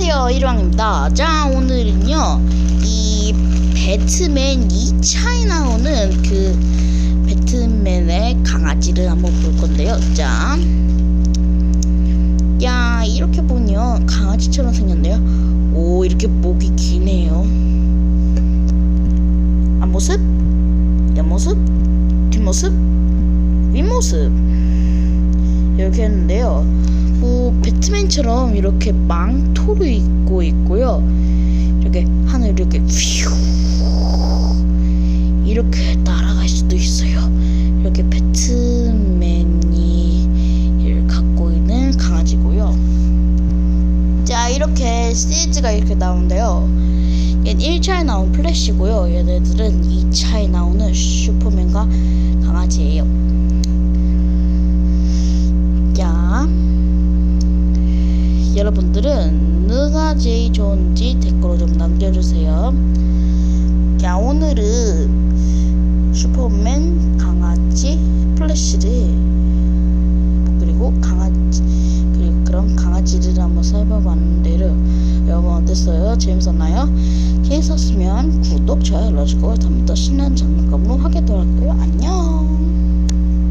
안녕하세요 일왕입니다. 자 오늘은요 이 배트맨 2차에 나오는 그 배트맨의 강아지를 한번 볼 건데요. 자 야, 이렇게 보면 강아지처럼 생겼네요. 오 이렇게 목이 기네요. 앞모습 옆모습 뒷모습 윗모습. 이렇게 했는데요 뭐 배트맨처럼 이렇게 망토를 입고 있고요. 이렇게 하늘 이렇게 휘우 이렇게 날아갈 수도 있어요. 이렇게 배트맨이 갖고 있는 강아지고요. 자 이렇게 시리즈가 이렇게 나오는데요. 얘는 1차에 나온 플래시고요. 얘네들은 2차에 나오는 슈퍼맨과 강아지예요. 자. 여러분들은 누가 제일 좋은지 댓글로 좀 남겨주세요. 자, 오늘은 슈퍼맨, 강아지, 플래시를 그리고 강아지 그리고 그럼 강아지를 한번 살펴봤는데요. 여러분 어땠어요? 재밌었나요? 재밌었으면 구독, 좋아요 눌러주고 다음에 더 신나는 장난감으로. 안녕.